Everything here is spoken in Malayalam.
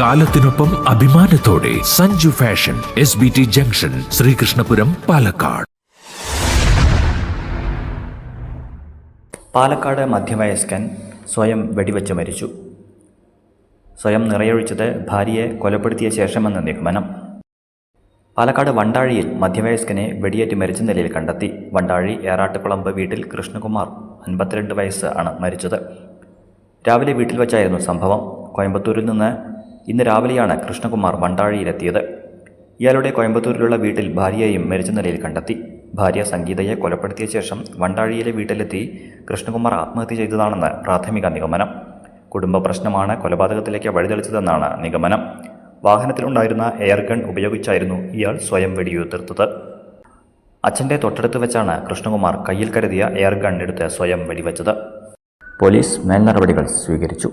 കാലത്തിനൊപ്പം അഭിമാനത്തോടെ Sanju fashion S B T junction Sreekrishnapuram Palakkad. Palakkad മധ്യവയസ്കൻ സ്വയം വെടിവെച്ച് മരിച്ചു. സ്വയം നിറയൊഴിച്ചത് ഭാര്യയെ കൊലപ്പെടുത്തിയ ശേഷമെന്ന നിഗമനം. പാലക്കാട് വണ്ടാഴിയിൽ മധ്യവയസ്കനെ വെടിയേറ്റ് മരിച്ച നിലയിൽ കണ്ടെത്തി. വണ്ടാഴി ഏറാട്ടുകുളമ്പ് വീട്ടിൽ കൃഷ്ണകുമാർ അൻപത്തിരണ്ട് വയസ്സ് ആണ് മരിച്ചത്. രാവിലെ വീട്ടിൽ വെച്ചായിരുന്നു സംഭവം. കോയമ്പത്തൂരിൽ നിന്ന് ഇന്ന് രാവിലെയാണ് കൃഷ്ണകുമാർ വണ്ടാഴിയിലെത്തിയത് ഇയാളുടെ കോയമ്പത്തൂരിലുള്ള വീട്ടിൽ ഭാര്യയെയും മരിച്ച നിലയിൽ കണ്ടെത്തി. ഭാര്യ സംഗീതയെ കൊലപ്പെടുത്തിയ ശേഷം വണ്ടാഴിയിലെ വീട്ടിലെത്തി കൃഷ്ണകുമാർ ആത്മഹത്യ ചെയ്തതാണെന്ന് പ്രാഥമിക നിഗമനം. കുടുംബ പ്രശ്നമാണ് കൊലപാതകത്തിലേക്ക് വഴിതെളിച്ചതെന്നാണ് നിഗമനം. വാഹനത്തിലുണ്ടായിരുന്ന എയർ ഗൺ ഉപയോഗിച്ചായിരുന്നു ഇയാൾ സ്വയം വെടിയുതിർത്തത്. അച്ഛന്റെ തൊട്ടടുത്ത് വെച്ചാണ് കൃഷ്ണകുമാർ കയ്യിൽ കരുതിയ എയർ ഗൺ എടുത്ത് സ്വയം വെടിവെച്ചത്. പോലീസ് മേൽനടപടികൾ സ്വീകരിച്ചു.